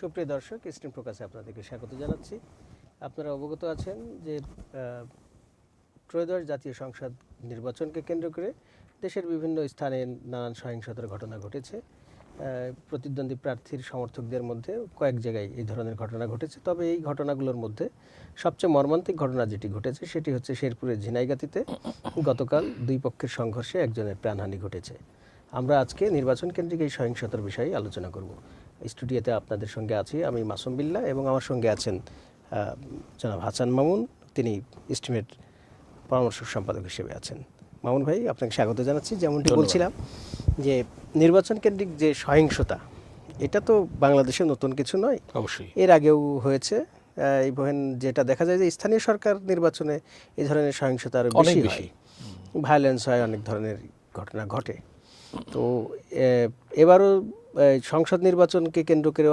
সুপ্রিয় দর্শক স্ট্রিম প্রকাশে আপনাদেরকে স্বাগত জানাচ্ছি। আপনারা অবগত আছেন যে ত্রয়োদশ জাতীয় সংসদ নির্বাচনকে কেন্দ্র করে দেশের বিভিন্ন স্থানে নানান সহিংসতার ঘটনা ঘটেছে। প্রতিদ্বন্দ্বী প্রার্থীর সমর্থকদের মধ্যে কয়েক জায়গায় এই ধরনের ঘটনা ঘটেছে। তবে এই ঘটনাগুলোর মধ্যে সবচেয়ে মর্মান্তিক ঘটনা যেটি ঘটেছে, সেটি হচ্ছে শেরপুরের ঝিনাইগাতিতে গতকাল দুই পক্ষের সংঘর্ষে একজনের প্রাণহানি ঘটেছে। আমরা আজকে নির্বাচন কেন্দ্রিক এই সহিংসতার বিষয়ে আলোচনা করব। স্টুডিওতে আপনাদের সঙ্গে আছি আমি মাসুম বিল্লাহ এবং আমার সঙ্গে আছেন জনাব হাসান মামুন। তিনি স্টিমের পরামর্শ সম্পাদক হিসেবে আছেন। মামুন ভাই আপনাকে স্বাগত জানাচ্ছি। যেমনটি বলছিলাম যে নির্বাচন কেন্দ্রিক যে সহিংসতা এটা তো বাংলাদেশে নতুন কিছু নয়। অবশ্যই। এর আগেও হয়েছে ইভেন যেটা দেখা যায় যে স্থানীয় সরকার নির্বাচনে এই ধরনের সহিংসতা আরও বেশি বেশি। হয়। ভায়োলেন্স হয় অনেক ধরনের ঘটনা ঘটে। তো এবারও সংসদ নির্বাচনকে কেন্দ্র করে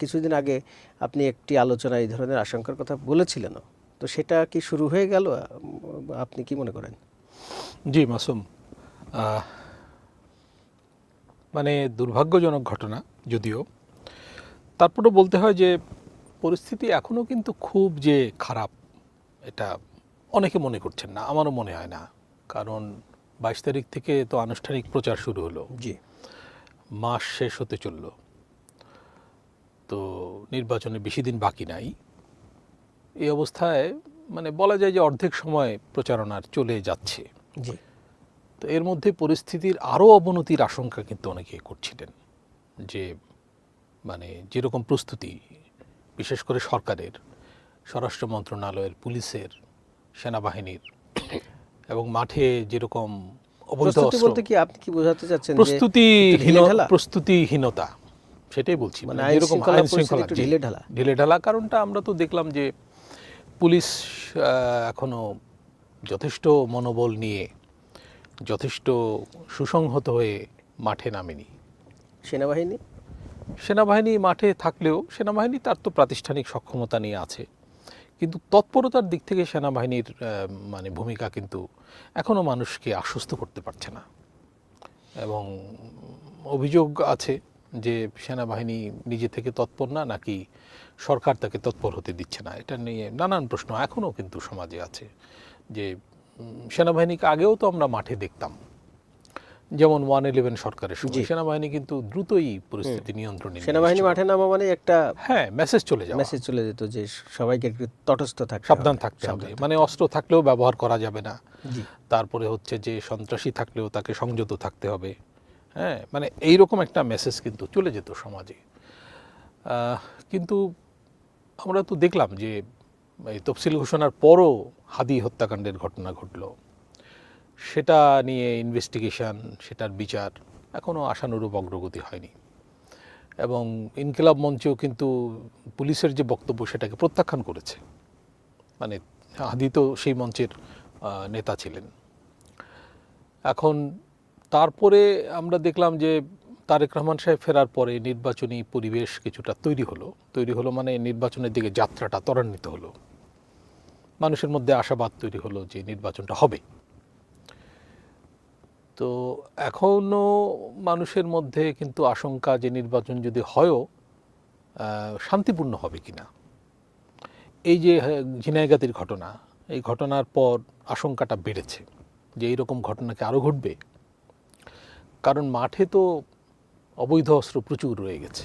কিছুদিন আগে আপনি একটি আলোচনা এই ধরনের আশঙ্কার কথা বলেছিলেন তো সেটা কি শুরু হয়ে গেল? আপনি কি মনে করেন? জি মাসুম। মানে দুর্ভাগ্যজনক ঘটনা যদিও। তারপরেও বলতে হয় যে পরিস্থিতি এখনও কিন্তু খুব যে খারাপ এটা অনেকে মনে করছেন না। আমারও মনে হয় না। কারণ বাইশ তারিখ থেকে তো আনুষ্ঠানিক প্রচার শুরু হলো। জি। মাস শেষ হতে চলল। তো নির্বাচনে বেশি দিন বাকি নাই। এই অবস্থায় মানে বলা যায় যে অর্ধেক সময় প্রচারণার চলে যাচ্ছে। জি। তো এর মধ্যে পরিস্থিতির আরও অবনতির আশঙ্কা কিন্তু অনেকে করছিলেন। যে মানে যেরকম প্রস্তুতি বিশেষ করে সরকারের স্বরাষ্ট্র মন্ত্রণালয়ের পুলিশের সেনাবাহিনীর এবং মাঠে যেরকম অবৈধ অস্ত্র। বলতে কি আপনি কি বোঝাতে চাচ্ছেন যে প্রস্তুতি প্রস্তুতিহীনতা। সেটাই বলছি। মানে মানে আইন শৃঙ্খলা একটু জি, ঢিলেঢালা? ঢিলেঢালা কারণটা আমরা তো দেখলাম যে পুলিশ এখনও যথেষ্ট মনোবল নিয়ে যথেষ্ট সুসংহত হয়ে মাঠে নামেনি। সেনাবাহিনী? সেনাবাহিনী মাঠে থাকলেও সেনাবাহিনী তার তো প্রাতিষ্ঠানিক সক্ষমতা নিয়ে আছে। কিন্তু তৎপরতার দিক থেকে সেনাবাহিনীর মানে ভূমিকা কিন্তু এখনও মানুষকে আশ্বস্ত করতে পারছে না। এবং অভিযোগ আছে যে সেনাবাহিনী নিজে থেকে তৎপর না, নাকি সরকার তাকে তৎপর হতে দিচ্ছে না। এটা নিয়ে নানান প্রশ্ন এখনও কিন্তু সমাজে আছে যে সেনাবাহিনীকে আগেও তো আমরা মাঠে দেখতাম। যেমন ওয়ান ইলেভেন সরকারের সময়। সেনাবাহিনী কিন্তু দ্রুতই পরিস্থিতি নিয়ন্ত্রণে সেনাবাহিনী মাঠে নামা মানে একটা হ্যাঁ মেসেজ চলে যায় মেসেজ চলে যেত যে সবাইকে একটু তটস্থ থাকতে সাবধান থাকতে হবে। মানে অস্ত্র থাকলেও ব্যবহার করা যাবে না। তারপরে হচ্ছে যে সন্ত্রাসী থাকলেও তাকে সংযত থাকতে হবে। হ্যাঁ মানে এইরকম একটা মেসেজ কিন্তু চলে যেত সমাজে। কিন্তু আমরা তো দেখলাম যে এই তফসিল ঘোষণার পরও হাদি হত্যাকাণ্ডের ঘটনা ঘটলো। সেটা নিয়ে ইনভেস্টিগেশন সেটার বিচার এখনও আশানুরূপ অগ্রগতি হয়নি। এবং ইনকিলাব মঞ্চেও কিন্তু পুলিশের যে বক্তব্য সেটাকে প্রত্যাখ্যান করেছে। মানে হাদি তো সেই মঞ্চের নেতা ছিলেন। এখন তারপরে আমরা দেখলাম যে তারেক রহমান সাহেব ফেরার পরে নির্বাচনী পরিবেশ কিছুটা তৈরি হলো। তৈরি হলো মানে নির্বাচনের দিকে যাত্রাটা ত্বরান্বিত হলো। মানুষের মধ্যে আশাবাদ তৈরি হলো যে নির্বাচনটা হবে। তো এখনও মানুষের মধ্যে কিন্তু আশঙ্কা যে নির্বাচন যদি হয়ও শান্তিপূর্ণ হবে কিনা। এই যে হ্যাঁ, ঝিনাইগাতির ঘটনা এই ঘটনার পর আশঙ্কাটা বেড়েছে যে এইরকম ঘটনাকে আরও ঘটবে? কারণ মাঠে তো অবৈধ অস্ত্র প্রচুর রয়ে গেছে।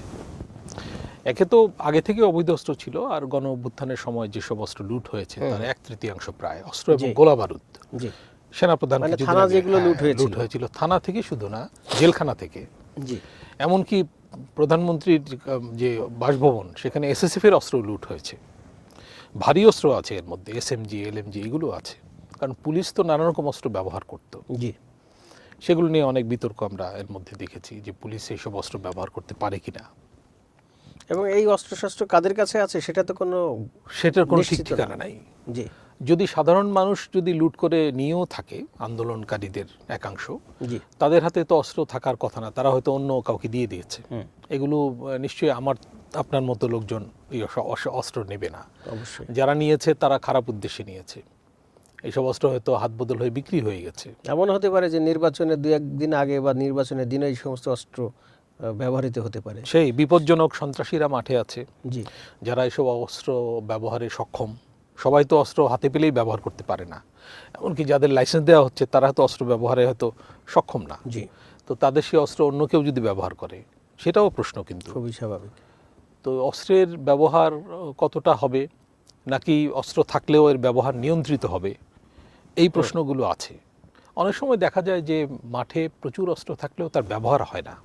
একে তো আগে থেকে অবৈধ অস্ত্র ছিল আর গণ অভ্যুত্থানের সময় যেসব অস্ত্র লুট হয়েছে তার এক তৃতীয়াংশ প্রায় অস্ত্র এবং। গোলা বারুদ সেনাপ্রধান মানে থানা যেগুলো হ্যাঁ, লুট হয়েছিল। লুট হয়েছিল। থানা থেকে শুধু না জেলখানা থেকে। জি। এমনকি প্রধানমন্ত্রীর যে বাসভবন সেখানে এসএসএফ এর অস্ত্র লুট হয়েছে। ভারী অস্ত্র আছে এর মধ্যে এসএমজি এলএমজি এগুলো আছে। কারণ পুলিশ তো নানা রকম অস্ত্র ব্যবহার করত। জি। সেগুলো নিয়ে অনেক বিতর্ক আমরা এর মধ্যে দেখেছি যে পুলিশ এইসব অস্ত্র ব্যবহার করতে পারে কিনা। এবং এই অস্ত্রশস্ত্র কাদের কাছে আছে সেটা তো কোনো সেটার কোনো ঠিক ঠিকানা নাই। জি। যদি সাধারণ মানুষ যদি লুট করে নিয়েও থাকে আন্দোলনকারীদের একাংশ জি। তাদের হাতে তো অস্ত্র থাকার কথা না তারা হয়তো অন্য কাউকে দিয়ে দিয়েছে। এগুলো নিশ্চয়ই আমার আপনার মতো লোকজন অস্ত্র নেবে না। অবশ্যই। যারা নিয়েছে তারা খারাপ উদ্দেশ্যে নিয়েছে। এইসব অস্ত্র হয়তো হাত বদল হয়ে বিক্রি হয়ে গেছে। এমন হতে পারে যে নির্বাচনের দু একদিন আগে বা নির্বাচনের দিনে এই সমস্ত অস্ত্র ব্যবহৃত হতে পারে। সেই বিপজ্জনক সন্ত্রাসীরা মাঠে আছে। জি। যারা এসব অস্ত্র ব্যবহারে সক্ষম। সবাই তো অস্ত্র হাতে পেলেই ব্যবহার করতে পারে না। এমনকি যাদের লাইসেন্স দেওয়া হচ্ছে তারা হয়তো অস্ত্র ব্যবহারে হয়তো সক্ষম না। জি। তো তাদের সেই অস্ত্র অন্য কেউ যদি ব্যবহার করে সেটাও প্রশ্ন কিন্তু। খুবই স্বাভাবিক। তো অস্ত্রের ব্যবহার কতটা হবে নাকি অস্ত্র থাকলেও এর ব্যবহার নিয়ন্ত্রিত হবে এই প্রশ্নগুলো আছে। অনেক সময় দেখা যায় যে মাঠে প্রচুর অস্ত্র থাকলেও তার ব্যবহার হয় না।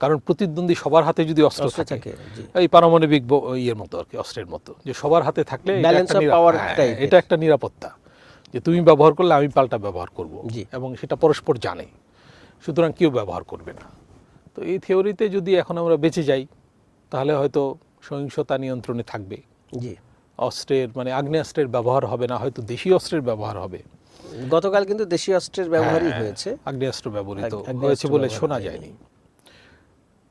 কারণ প্রতিদ্বন্দ্বী সবার হাতে যদি অস্ত্র থাকে এই পারমাণবিক ইয়ের মতো আর কি অস্ত্রের মতো। যে সবার হাতে থাকলে এটা একটা হ্যাঁ, একটা নিরাপত্তা। যে তুমি ব্যবহার করলে আমি পাল্টা ব্যবহার করব। এবং সেটা পরস্পর জানে। সুতরাং কেউ ব্যবহার করবে না। তো এই থিওরিতে যদি এখন আমরা বেঁচে যাই তাহলে হয়তো সহিংসতা নিয়ন্ত্রণে থাকবে। জি। অস্ত্রের মানে আগ্নেয়াস্ত্রের ব্যবহার হবে না হয়তো দেশীয় অস্ত্রের ব্যবহার হবে। গতকাল কিন্তু দেশীয় অস্ত্রের ব্যবহারই হ্যাঁ, হয়েছে। আগ্নেয়াস্ত্র ব্যবহৃত হয়েছে বলে শোনা যায়নি।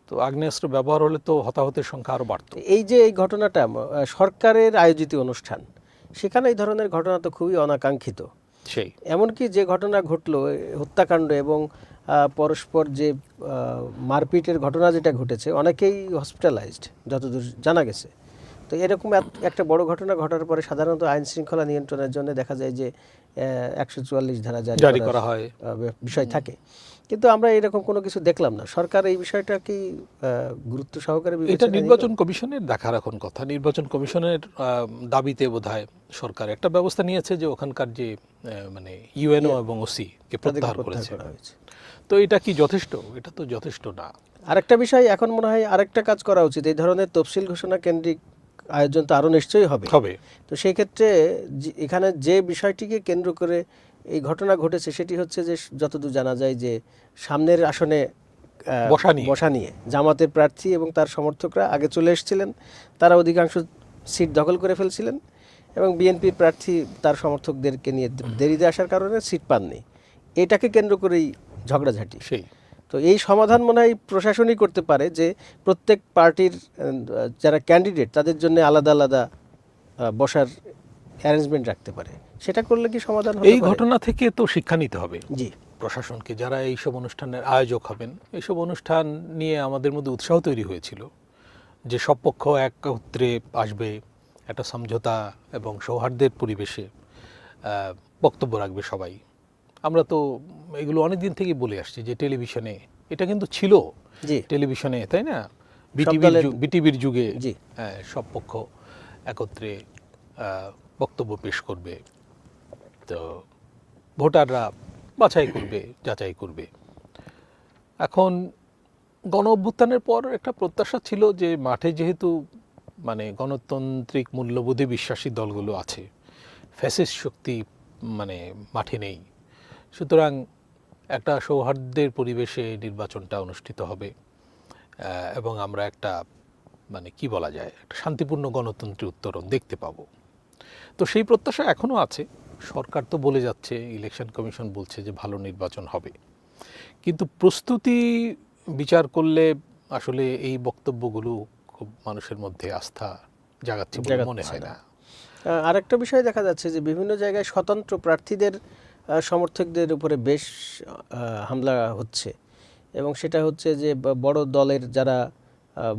তো আগ্নেয়াস্ত্র ব্যবহার হলে তো হতাহতের সংখ্যা আরও বাড়তো। এই যে এই ঘটনাটা সরকারের আয়োজিত অনুষ্ঠান সেখানে এই ধরনের ঘটনা তো খুবই অনাকাঙ্ক্ষিত। সেই। এমনকি যে ঘটনা ঘটলো হত্যাকাণ্ড এবং পরস্পর যে মারপিটের ঘটনা যেটা ঘটেছে অনেকেই হসপিটালাইজড যতদূর জানা গেছে। তো এরকম এক- একটা বড় ঘটনা ঘটার পরে সাধারণত আইন শৃঙ্খলা নিয়ন্ত্রণের জন্য দেখা যায় যে একশো চুয়াল্লিশ ধারা জারি করা হয়। বিষয় থাকে। কিন্তু আমরা এরকম কোনো কিছু দেখলাম না। সরকার এই বিষয়টা কি গুরুত্ব সহকারে এটা নির্বাচন কমিশনের দেখার এখন কথা। নির্বাচন কমিশনের দাবিতে বোধহয় সরকার একটা ব্যবস্থা নিয়েছে যে ওখানকার যে মানে ইউএনও এবং ওসি কে প্রত্যাহার করেছে। তো এটা কি যথেষ্ট? এটা তো যথেষ্ট না। আরেকটা বিষয় এখন মনে হয় আরেকটা কাজ করা উচিত। এই ধরনের তফসিল ঘোষণা কেন্দ্রিক আয়োজন তো আরও নিশ্চয়ই হবে। হবে। তো সেই ক্ষেত্রে এখানে যে বিষয়টিকে কেন্দ্র করে ঘটনা ঘটেছে সেটি হচ্ছে যে যতদূর জানা যায় যে সামনের আসনে বসা নিয়ে। জামাতের প্রার্থী এবং তার সমর্থকরা আগে চলে এসেছিলেন। তারা অধিকাংশ সিট দখল করে ফেলছিলেন এবং বিএনপির প্রার্থী তার সমর্থকদেরকে নিয়ে দেরিতে আসার কারণে সিট পাননি। এটাকে কেন্দ্র করেই ঝগড়াঝাটি। সেই। তো এই সমাধান মনে হয় প্রশাসনই করতে পারে যে প্রত্যেক পার্টির যারা ক্যান্ডিডেট তাদের জন্য আলাদা আলাদা বসার অ্যারেঞ্জমেন্ট রাখতে পারে। সেটা করলে কি সমাধান এই ঘটনা থেকে তো শিক্ষা নিতে হবে। জি। প্রশাসনকে যারা এইসব অনুষ্ঠানের আয়োজক হবেন এইসব অনুষ্ঠান নিয়ে আমাদের মধ্যে উৎসাহ তৈরি হয়েছিল যে সব পক্ষ একত্রে আসবে একটা সমঝোতা এবং সৌহার্দ্যের পরিবেশে বক্তব্য রাখবে সবাই। আমরা তো এগুলো অনেক দিন থেকেই বলে আসছি যে টেলিভিশনে এটা কিন্তু ছিল টেলিভিশনে তাই না? বিটিভির বিটিভির যুগে জি। হ্যাঁ, সব পক্ষ একত্রে বক্তব্য পেশ করবে। তো ভোটাররা বাছাই করবে, যাচাই করবে। এখন গণ অভ্যুত্থানের পর একটা প্রত্যাশা ছিল যে মাঠে যেহেতু মানে গণতান্ত্রিক মূল্যবোধে বিশ্বাসী দলগুলো আছে, ফ্যাসিস্ট শক্তি মানে মাঠে নেই। সুতরাং একটা সৌহার্দ্যের পরিবেশে নির্বাচনটা অনুষ্ঠিত হবে এবং আমরা একটা মানে কি বলা যায়, একটা শান্তিপূর্ণ গণতন্ত্রের উত্তরণ দেখতে পাবো। তো সেই প্রত্যাশা এখনও আছে। সরকার তো বলে যাচ্ছে ইলেকশন কমিশন বলছে যে ভালো নির্বাচন হবে। কিন্তু প্রস্তুতি বিচার করলে আসলে এই বক্তব্যগুলো খুব মানুষের মধ্যে আস্থা জাগাচ্ছে বলে মনে হয় না। আরেকটা বিষয় দেখা যাচ্ছে যে বিভিন্ন জায়গায় স্বতন্ত্র প্রার্থীদের সমর্থকদের উপরে বেশ হামলা হচ্ছে। এবং সেটা হচ্ছে যে বড় দলের যারা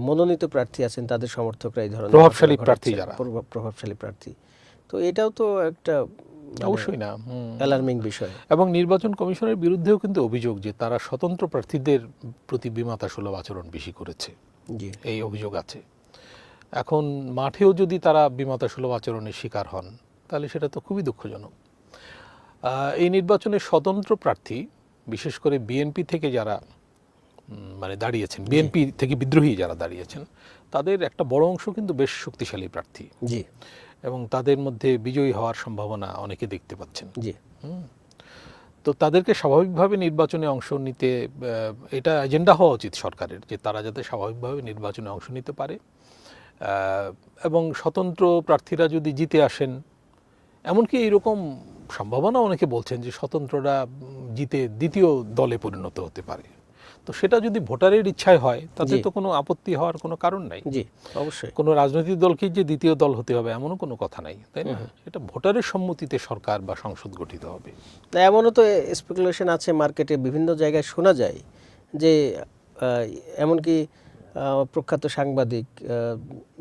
মনোনীত প্রার্থী আছেন তাদের সমর্থকরা এই ধরনের প্রভাবশালী প্রার্থী যারা। প্রভাবশালী প্রার্থী। তো এটাও তো একটা অবশ্যই না অ্যালার্মিং বিষয়। এবং নির্বাচন কমিশনের বিরুদ্ধেও কিন্তু অভিযোগ যে তারা স্বতন্ত্র প্রার্থীদের প্রতি বিমাতা সুলভ আচরণ বেশি করেছে। জি। এই অভিযোগ আছে। এখন মাঠেও যদি তারা বিমাতা সুলভ আচরণের শিকার হন তাহলে সেটা তো খুবই দুঃখজনক। এই নির্বাচনে স্বতন্ত্র প্রার্থী বিশেষ করে বিএনপি থেকে যারা মানে দাঁড়িয়েছেন। বিএনপি থেকে বিদ্রোহী যারা দাঁড়িয়েছেন তাদের একটা বড় অংশ কিন্তু বেশ শক্তিশালী প্রার্থী। জি। এবং তাদের মধ্যে বিজয়ী হওয়ার সম্ভাবনা অনেকে দেখতে পাচ্ছেন। জি। হুম। তো তাদেরকে স্বাভাবিকভাবে নির্বাচনে অংশ নিতে এটা এজেন্ডা হওয়া উচিত সরকারের যে তারা যাতে স্বাভাবিকভাবে নির্বাচনে অংশ নিতে পারে। এবং স্বতন্ত্র প্রার্থীরা যদি জিতে আসেন এমনকি এইরকম সম্ভাবনা অনেকে বলছেন যে স্বতন্ত্ররা জিতে দ্বিতীয় দলে পরিণত হতে পারে। তো সেটা যদি ভোটারের ইচ্ছায় হয় তাতে তো কোনো আপত্তি হওয়ার কোনো কারণ নাই। জি অবশ্যই। কোনো রাজনৈতিক দলকে যে দ্বিতীয় দল হতে হবে এমনও কোনো কথা নাই তাই না? এটা ভোটারের সম্মতিতে সরকার বা সংসদ গঠিত হবে। তা এমনও তো স্পেকুলেশন আছে মার্কেটে বিভিন্ন জায়গায় শোনা যায় যে এমনকি প্রখ্যাত সাংবাদিক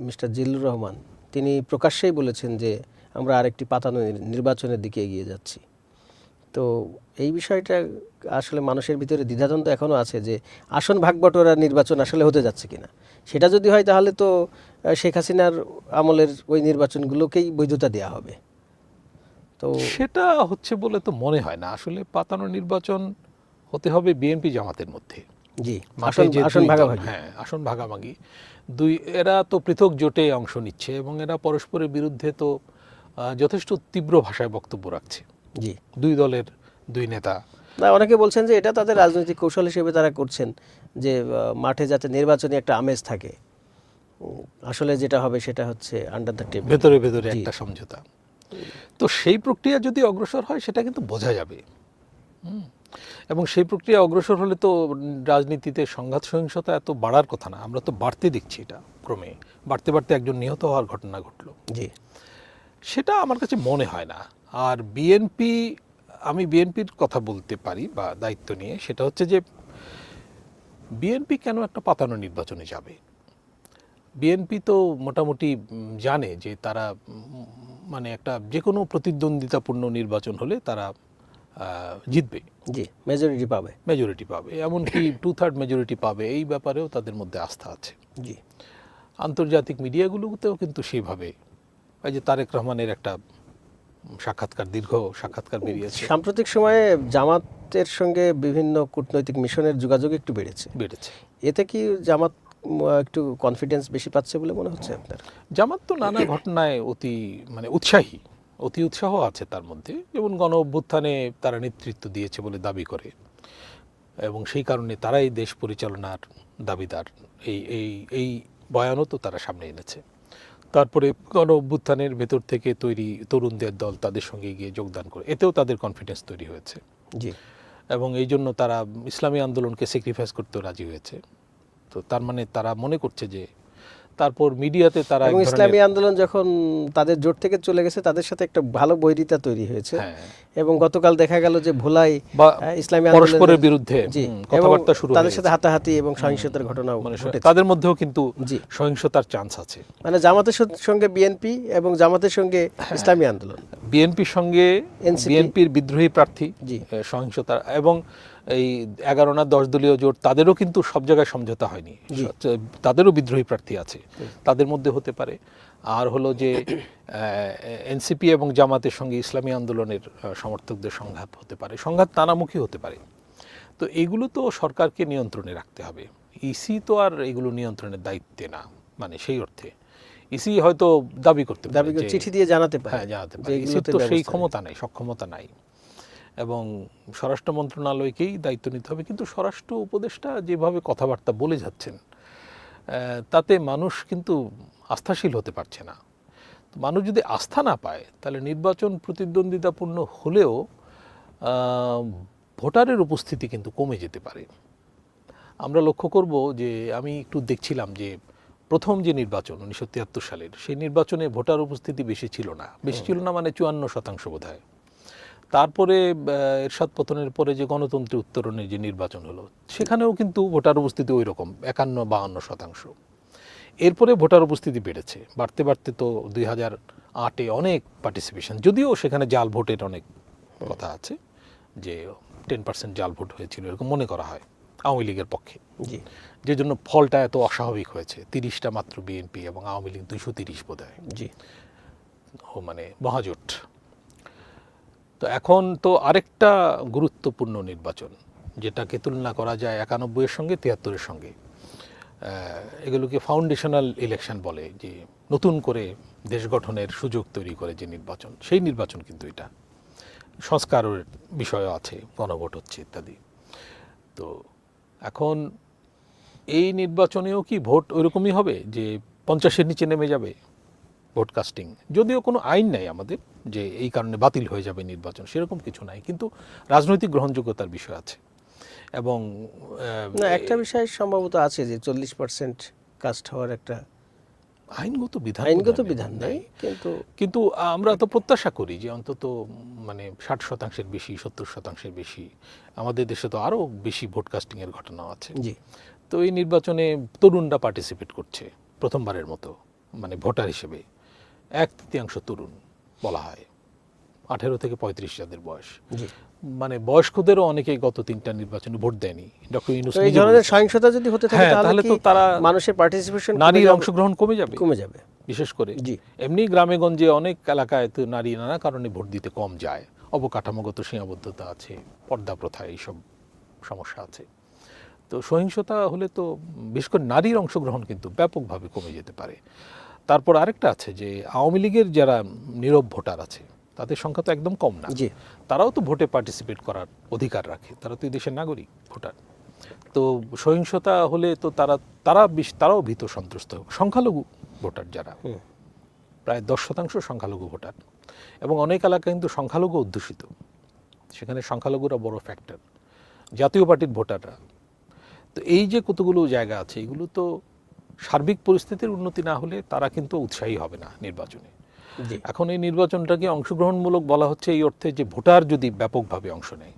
মিস্টার জিল্লুর রহমান তিনি প্রকাশ্যেই বলেছেন যে আমরা আরেকটি পাতানো নির্বাচনের দিকে এগিয়ে যাচ্ছি। তো এই বিষয়টা আসলে মানুষের ভিতরে দ্বিধাদ্বন্দ্ব এখনও আছে যে আসন ভাগবটোরা নির্বাচন আসলে হতে যাচ্ছে কিনা। সেটা যদি হয় তাহলে তো শেখ হাসিনার আমলের ওই নির্বাচনগুলোকেই বৈধতা দেওয়া হবে। তো সেটা হচ্ছে বলে তো মনে হয় না। আসলে পাতানো নির্বাচন হতে হবে বিএনপি জামাতের মধ্যে। জি আসন আসন ভাগাভাগি। হ্যাঁ আসন ভাগাভাগি। দুই এরা তো পৃথক জোটে অংশ নিচ্ছে এবং এরা পরস্পরের বিরুদ্ধে তো যথেষ্ট তীব্র ভাষায় বক্তব্য রাখছে। জি। দুই দলের দুই নেতা না অনেকে বলছেন যে এটা তাদের রাজনৈতিক কৌশল হিসেবে তারা করছেন যে মাঠে যাতে নির্বাচনী একটা আমেজ থাকে। আসলে যেটা হবে সেটা হচ্ছে আন্ডার দ্য টেবিল ভেতরে ভেতরে। একটা সমঝোতা। তো সেই প্রক্রিয়া যদি অগ্রসর হয় সেটা কিন্তু বোঝা যাবে। এবং সেই প্রক্রিয়া অগ্রসর হলে তো রাজনীতিতে সংঘাত সহিংসতা এত বাড়ার কথা না। আমরা তো বাড়তে দেখছি এটা ক্রমে। বাড়তে বাড়তে একজন নিহত হওয়ার ঘটনা ঘটলো। জি। সেটা আমার কাছে মনে হয় না। আর বিএনপি আমি বিএনপির কথা বলতে পারি বা দায়িত্ব নিয়ে সেটা হচ্ছে যে বিএনপি কেন একটা পাতানো নির্বাচনে যাবে? বিএনপি তো মোটামুটি জানে যে তারা মানে একটা যে কোনো প্রতিদ্বন্দ্বিতাপূর্ণ নির্বাচন হলে তারা জিতবে। জি মেজরিটি পাবে। মেজরিটি পাবে এমনকি টু থার্ড মেজরিটি পাবে এই ব্যাপারেও তাদের মধ্যে আস্থা আছে। জি। আন্তর্জাতিক মিডিয়াগুলোতেও কিন্তু সেভাবে এই যে তারেক রহমানের একটা সাক্ষাৎকার দীর্ঘ সাক্ষাৎকার বেরিয়েছে। সাম্প্রতিক সময়ে জামাতের সঙ্গে বিভিন্ন কূটনৈতিক মিশনের যোগাযোগ একটু বেড়েছে। বেড়েছে। এতে কি জামাত একটু কনফিডেন্স বেশি পাচ্ছে বলে মনে হচ্ছে আপনার? জামাত তো নানা ঘটনায় অতি মানে উৎসাহী অতি উৎসাহ আছে তার মধ্যে যেমন গণ অভ্যুত্থানে তারা নেতৃত্ব দিয়েছে বলে দাবি করে। এবং সেই কারণে তারাই দেশ পরিচালনার দাবিদার। এই এই এই বয়ানও তো তারা সামনে এনেছে। তারপরে গণ অভ্যুত্থানের ভেতর থেকে তৈরি তরুণদের দল তাদের সঙ্গে গিয়ে যোগদান করে। এতেও তাদের কনফিডেন্স তৈরি হয়েছে। জি। এবং এই জন্য তারা ইসলামী আন্দোলনকে স্যাক্রিফাইস করতেও রাজি হয়েছে। তো তার মানে তারা মনে করছে যে তারপর মিডিয়াতে তারা ইসলামী আন্দোলন যখন তাদের জোট থেকে চলে গেছে তাদের সাথে একটা ভালো বৈরিতা তৈরি হয়েছে। হ্যাঁ। এবং গতকাল দেখা গেল যে ভোলাই ইসলামী পরস্পরের বিরুদ্ধে কথাবার্তা শুরু তাদের সাথে হাতাহাতি এবং সহিংসতার ঘটনাও মানে তাদের মধ্যেও কিন্তু সহিংসতার চান্স আছে। মানে জামাতের সঙ্গে- বিএনপি এবং জামাতের সঙ্গে হ্যাঁ। ইসলামী আন্দোলন। বিএনপির সঙ্গে বিএনপির বিদ্রোহী প্রার্থী জি। সহিংসতা এবং এই এগারো না দশ দলীয় জোট তাদেরও কিন্তু সব জায়গায় সমঝোতা হয়নি। তাদেরও বিদ্রোহী প্রার্থী আছে। তাদের মধ্যে হতে পারে। আর হলো যে এনসিপি এবং জামাতের সঙ্গে ইসলামী আন্দোলনের সমর্থকদের সংঘাত হতে পারে। সংঘাত নানামুখী হতে পারে। তো এগুলো তো সরকারকে নিয়ন্ত্রণে রাখতে হবে। ইসি তো আর এগুলো নিয়ন্ত্রণের দায়িত্বে না মানে সেই অর্থে। ইসি হয়তো দাবি করতে দাবি চিঠি দিয়ে জানাতে পারে। হ্যাঁ জানাতে পারে। এগুলোতে তো সেই ক্ষমতা নাই সক্ষমতা নাই। এবং স্বরাষ্ট্র মন্ত্রণালয়কেই দায়িত্ব নিতে হবে। কিন্তু স্বরাষ্ট্র উপদেষ্টা যেভাবে কথাবার্তা বলে যাচ্ছেন তাতে মানুষ কিন্তু আস্থাশীল হতে পারছে না। মানুষ যদি আস্থা না পায় তাহলে নির্বাচন প্রতিদ্বন্দ্বিতাপূর্ণ হলেও ভোটারের উপস্থিতি কিন্তু কমে যেতে পারে। আমরা লক্ষ্য করব যে আমি একটু দেখছিলাম যে প্রথম যে নির্বাচন উনিশশো তিয়াত্তর সালের সেই নির্বাচনে ভোটার উপস্থিতি বেশি ছিল না। বেশি ছিল না মানে চুয়ান্ন শতাংশ বোধ হয় তারপরে এরশাদ পতনের পরে যে গণতন্ত্রের উত্তরণের যে নির্বাচন হলো সেখানেও কিন্তু ভোটার উপস্থিতি ওই রকম একান্ন বাহান্ন শতাংশ। এরপরে ভোটার উপস্থিতি বেড়েছে বাড়তে বাড়তে তো দুই হাজার আটে অনেক পার্টিসিপেশন যদিও সেখানে জাল ভোটের অনেক কথা আছে যে টেন পার্সেন্ট জাল ভোট হয়েছিল এরকম মনে করা হয় আওয়ামী লীগের পক্ষে। জি। যে জন্য ফলটা এত অস্বাভাবিক হয়েছে তিরিশটা মাত্র বিএনপি এবং আওয়ামী লীগ দুইশো তিরিশ বোধ হয় জি। ও মানে মহাজোট। তো এখন তো আরেকটা গুরুত্বপূর্ণ নির্বাচন, যেটাকে তুলনা করা যায় একানব্বইয়ের সঙ্গে তিয়াত্তরের সঙ্গে। এগুলোকে ফাউন্ডেশনাল ইলেকশন বলে, যে নতুন করে দেশ গঠনের সুযোগ তৈরি করে যে নির্বাচন, সেই নির্বাচন কিন্তু এটা। সংস্কারের বিষয় আছে, গণভোট হচ্ছে ইত্যাদি। তো এখন এই নির্বাচনেও কি ভোট ওইরকমই হবে, যে পঞ্চাশের নিচে নেমে যাবে? ভোট কাস্টিং যদিও কোনো আইন নাই আমাদের যে এই কারণে বাতিল হয়ে যাবে নির্বাচন সেরকম কিছু নাই। কিন্তু রাজনৈতিক গ্রহণযোগ্যতার বিষয় আছে। এবং না একটা বিষয় সম্ভবত আছে যে চল্লিশ পার্সেন্ট কাস্ট হওয়ার একটা আইনগত বিধান আইনগত বিধান নেই কিন্তু কিন্তু আমরা তো প্রত্যাশা করি যে অন্তত মানে ষাট শতাংশের বেশি সত্তর শতাংশের বেশি আমাদের দেশে তো আরও বেশি ভোটকাস্টিংয়ের ঘটনা আছে। জি। তো এই নির্বাচনে তরুণরা পার্টিসিপেট করছে প্রথমবারের মতো মানে ভোটার হিসেবে। এক তৃতীয়াংশ তরুণ বলা হয়। আঠেরো থেকে পঁয়ত্রিশ যাদের বয়স। মানে বয়স্কদেরও অনেকেই গত তিনটা নির্বাচনে ভোট দেয়নি। ডক্টর ইউনুস এই ধরনের সহিংসতা যদি হতে থাকে হ্যাঁ, তাহলে তো তারা মানুষের পার্টিসিপেশন নারীর অংশগ্রহণ কমে যাবে। কমে যাবে। বিশেষ করে এমনি গ্রামে গঞ্জে অনেক এলাকায় তো নারী নানা কারণে ভোট দিতে কম যায়। অবকাঠামোগত সীমাবদ্ধতা আছে পর্দা প্রথা এইসব সমস্যা আছে। তো সহিংসতা হলে তো বিশেষ করে নারীর অংশগ্রহণ কিন্তু ব্যাপকভাবে কমে যেতে পারে। তারপর আরেকটা আছে যে আওয়ামী লীগের যারা নীরব ভোটার আছে তাদের সংখ্যা তো একদম কম না। তারাও তো ভোটে পার্টিসিপেট করার অধিকার রাখে তারা তো এই দেশের নাগরিক ভোটার। তো সহিংসতা হলে তো তারা তারা বিশ- তারাও ভীত সন্ত্রস্ত। সংখ্যালঘু ভোটার যারা। প্রায় দশ শতাংশ সংখ্যালঘু ভোটার। এবং অনেক এলাকা কিন্তু সংখ্যালঘু অধ্যুষিত। সেখানে সংখ্যালঘুরা বড় ফ্যাক্টর জাতীয় পার্টির ভোটাররা। তো এই যে কতগুলো জায়গা আছে এগুলো তো সার্বিক পরিস্থিতির উন্নতি না হলে তারা কিন্তু উৎসাহী হবে না নির্বাচনে। এখন এই নির্বাচনটাকে অংশগ্রহণমূলক বলা হচ্ছে এই অর্থে যে ভোটার যদি ব্যাপকভাবে অংশ নেয়।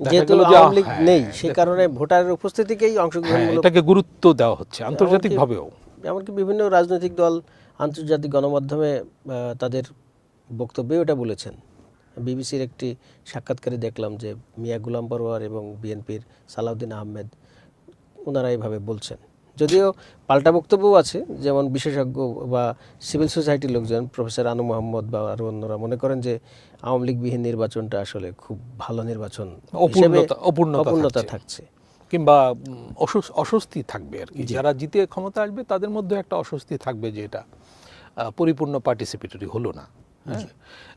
যেহেতু যে, আওয়ামী লীগ হ্যাঁ, নেই সে কারণে ভোটারের উপস্থিতিকেই হ্যাঁ, অংশগ্রহণমূলক এটাকে গুরুত্ব দেওয়া হচ্ছে আন্তর্জাতিকভাবেও। এমনকি বিভিন্ন রাজনৈতিক দল আন্তর্জাতিক গণমাধ্যমে তাদের বক্তব্যে ওটা বলেছেন। বিবিসির একটি সাক্ষাৎকারে দেখলাম যে মিয়া গুলাম পরোয়ার এবং বিএনপির সালাউদ্দিন আহমেদ ওনারা এইভাবে বলছেন। যদিও পাল্টা বক্তব্যও আছে যেমন বিশেষজ্ঞ বা সিভিল সোসাইটির লোকজন প্রফেসর আনু মোহাম্মদ বা আরও অন্যরা মনে করেন যে আওয়ামী লীগবিহীন নির্বাচনটা আসলে খুব ভালো নির্বাচন অপূর্ণতা- থাকছে। কিংবা অস্বস্তি থাকবে আর কি। যারা জিতে ক্ষমতা আসবে তাদের মধ্যে একটা অস্বস্তি থাকবে যে এটা পরিপূর্ণ পার্টিসিপেটরি হলো না। হ্যাঁ।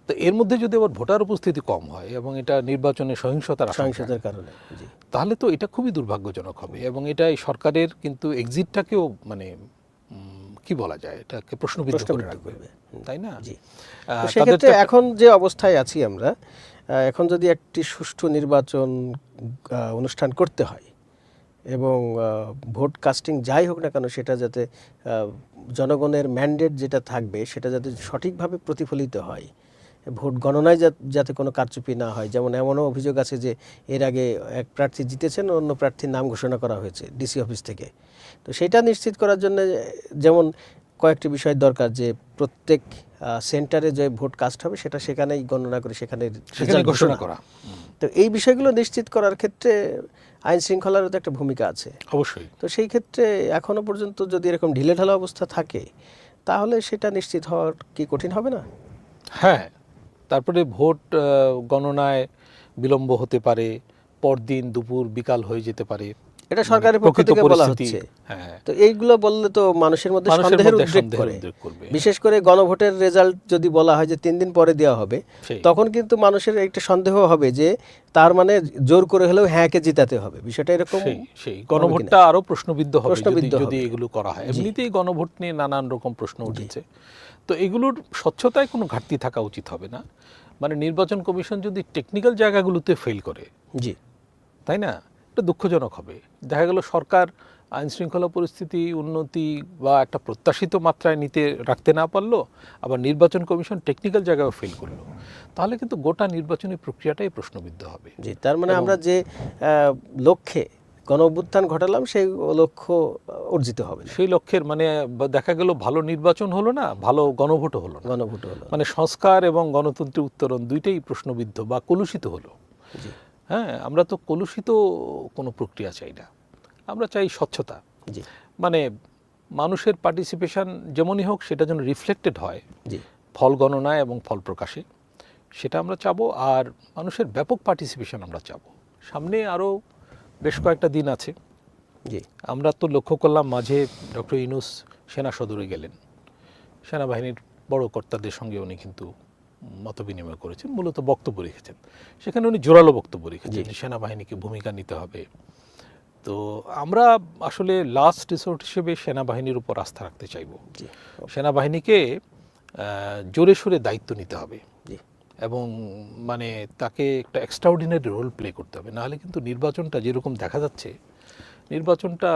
তো এর মধ্যে যদি আবার ভোটার উপস্থিতি কম হয় এবং এটা নির্বাচনে সহিংসতার সহিংসতার কারণে তাহলে তো এটা খুবই দুর্ভাগ্যজনক হবে এবং এটা সরকারের কিন্তু এক্সিটটাকেও মানে কি বলা যায়? এটাকে প্রশ্নবিদ্ধ করে রাখবে। তাই না? সেক্ষেত্রে এখন যে অবস্থায় আছি আমরা এখন যদি একটি সুষ্ঠু নির্বাচন অনুষ্ঠান করতে হয় এবং ভোট কাস্টিং যাই হোক না কেন সেটা যাতে জনগণের ম্যান্ডেট যেটা থাকবে সেটা যাতে সঠিকভাবে প্রতিফলিত হয়। ভোট গণনায় যাতে কোনো কারচুপি না হয়। যেমন এমনও অভিযোগ আছে যে, এর আগে এক প্রার্থী জিতেছেন, অন্য প্রার্থীর নাম ঘোষণা করা হয়েছে ডিসি অফিস থেকে। তো সেটা নিশ্চিত করার জন্য যেমন কয়েকটি বিষয় দরকার যে, প্রত্যেক সেন্টারে যে ভোট কাস্ট হবে সেটা সেখানেই গণনা করে সেখানে ঘোষণা করা। তো এই বিষয়গুলো নিশ্চিত করার ক্ষেত্রে আইন শৃঙ্খলারও তো একটা ভূমিকা আছে। অবশ্যই। তো সেই ক্ষেত্রে এখনও পর্যন্ত যদি এরকম ঢিলেঢালা অবস্থা থাকে তাহলে সেটা নিশ্চিত হওয়ার কি কঠিন হবে না? হ্যাঁ তারপরে ভোট গণনায় বিলম্ব হতে পারে পরদিন দুপুর বিকাল হয়ে যেতে পারে। এটা সরকারের পক্ষ থেকে বলা হচ্ছে। হ্যাঁ তো এইগুলো বললে তো মানুষের মধ্যে সন্দেহের উদ্রেক করে। বিশেষ করে গণভোটের রেজাল্ট যদি বলা হয় যে তিন দিন পরে দেওয়া হবে তখন কিন্তু মানুষের একটা সন্দেহ হবে যে তার মানে জোর করে হলেও হ্যাঁকে জিতাতে হবে। বিষয়টা এরকম সেই গণভোটটা আরও প্রশ্নবিদ্ধ হবে যদি এগুলো করা হয়। এমনিতেই গণভোট নিয়ে নানান রকম প্রশ্ন উঠেছে। তো এগুলোর স্বচ্ছতায় কোনো ঘাটতি থাকা উচিত হবে না। মানে নির্বাচন কমিশন যদি টেকনিক্যাল জায়গাগুলোতে ফেল করে জি। তাই না? এটা দুঃখজনক হবে। দেখা গেল সরকার আইন শৃঙ্খলা পরিস্থিতি উন্নতি বা একটা প্রত্যাশিত মাত্রায় নিতে রাখতে না পারল আবার নির্বাচন কমিশন টেকনিক্যাল জায়গায় ফেল করল। তাহলে কিন্তু গোটা নির্বাচনী প্রক্রিয়াটাই প্রশ্নবিদ্ধ হবে। জি তার মানে আমরা যে লক্ষ্যে গণ অভ্যুত্থান ঘটালাম সেই লক্ষ্য অর্জিত হবে সেই লক্ষ্যের মানে দেখা গেল ভালো নির্বাচন হলো না ভালো গণভোটও হলো গণভোট হলো মানে সংস্কার এবং গণতন্ত্রের উত্তরণ দুইটাই প্রশ্নবিদ্ধ বা কলুষিত হলো। জি। হ্যাঁ আমরা তো কলুষিত কোনো প্রক্রিয়া চাই না। আমরা চাই স্বচ্ছতা। মানে মানুষের পার্টিসিপেশন যেমনই হোক সেটা যেন রিফ্লেক্টেড হয়। ফল গণনায় এবং ফল প্রকাশে। সেটা আমরা চাবো আর মানুষের ব্যাপক পার্টিসিপেশন আমরা চাবো। সামনে আরও বেশ কয়েকটা দিন আছে। জি। আমরা তো লক্ষ্য করলাম মাঝে ডক্টর ইনুস সেনা সদরে গেলেন। সেনাবাহিনীর বড় কর্তাদের সঙ্গে উনি কিন্তু মত বিনিময় করেছেন মূলত বক্তব্য রেখেছেন। সেখানে উনি জোরালো বক্তব্য রেখেছেন যে সেনাবাহিনীকে ভূমিকা নিতে হবে। তো আমরা আসলে লাস্ট রিসোর্ট হিসেবে সেনাবাহিনীর উপর আস্থা রাখতে চাইব। সেনাবাহিনীকে জোরে সোরে দায়িত্ব নিতে হবে। এবং মানে তাকে একটা এক্সট্রাঅর্ডিনারি রোল প্লে করতে হবে। নাহলে কিন্তু নির্বাচনটা যেরকম দেখা যাচ্ছে নির্বাচনটা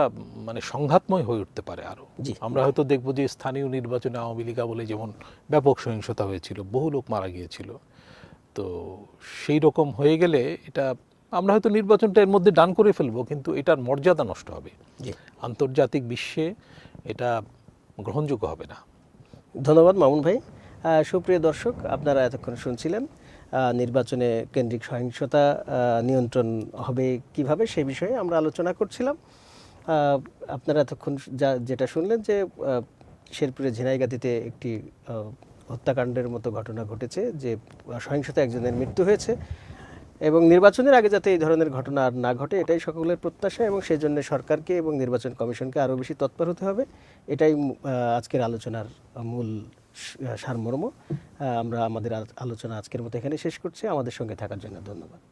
মানে সংঘাতময় হয়ে উঠতে পারে আরও। আমরা হয়তো দেখব যে স্থানীয় নির্বাচনে আওয়ামী লীগ বলে যেমন ব্যাপক সহিংসতা হয়েছিল বহু লোক মারা গিয়েছিল। তো সেই রকম হয়ে গেলে এটা আমরা হয়তো নির্বাচনটা এর মধ্যে ডান করে ফেলব কিন্তু এটার মর্যাদা নষ্ট হবে। আন্তর্জাতিক বিশ্বে এটা গ্রহণযোগ্য হবে না। ধন্যবাদ মামুন ভাই। সুপ্রিয় দর্শক আপনারা এতক্ষণ শুনছিলেন নির্বাচনে কেন্দ্রিক সহিংসতা নিয়ন্ত্রণ হবে কীভাবে সে বিষয়ে আমরা আলোচনা করছিলাম। আপনারা এতক্ষণ যা, যেটা শুনলেন যে শেরপুরে ঝিনাইগাতিতে একটি হত্যাকাণ্ডের মতো ঘটনা ঘটেছে যে সহিংসতা একজনের মৃত্যু হয়েছে এবং নির্বাচনের আগে যাতে এই ধরনের ঘটনা আর না ঘটে, এটাই সকলের প্রত্যাশা এবং সেই জন্য সরকারকে এবং নির্বাচন কমিশনকে আরও বেশি তৎপর হতে হবে। এটাই আজকের আলোচনার মূল সারমর্ম। আমরা আমাদের আলোচনা আজকের মতো এখানে শেষ করছি। আমাদের সঙ্গে থাকার জন্য ধন্যবাদ।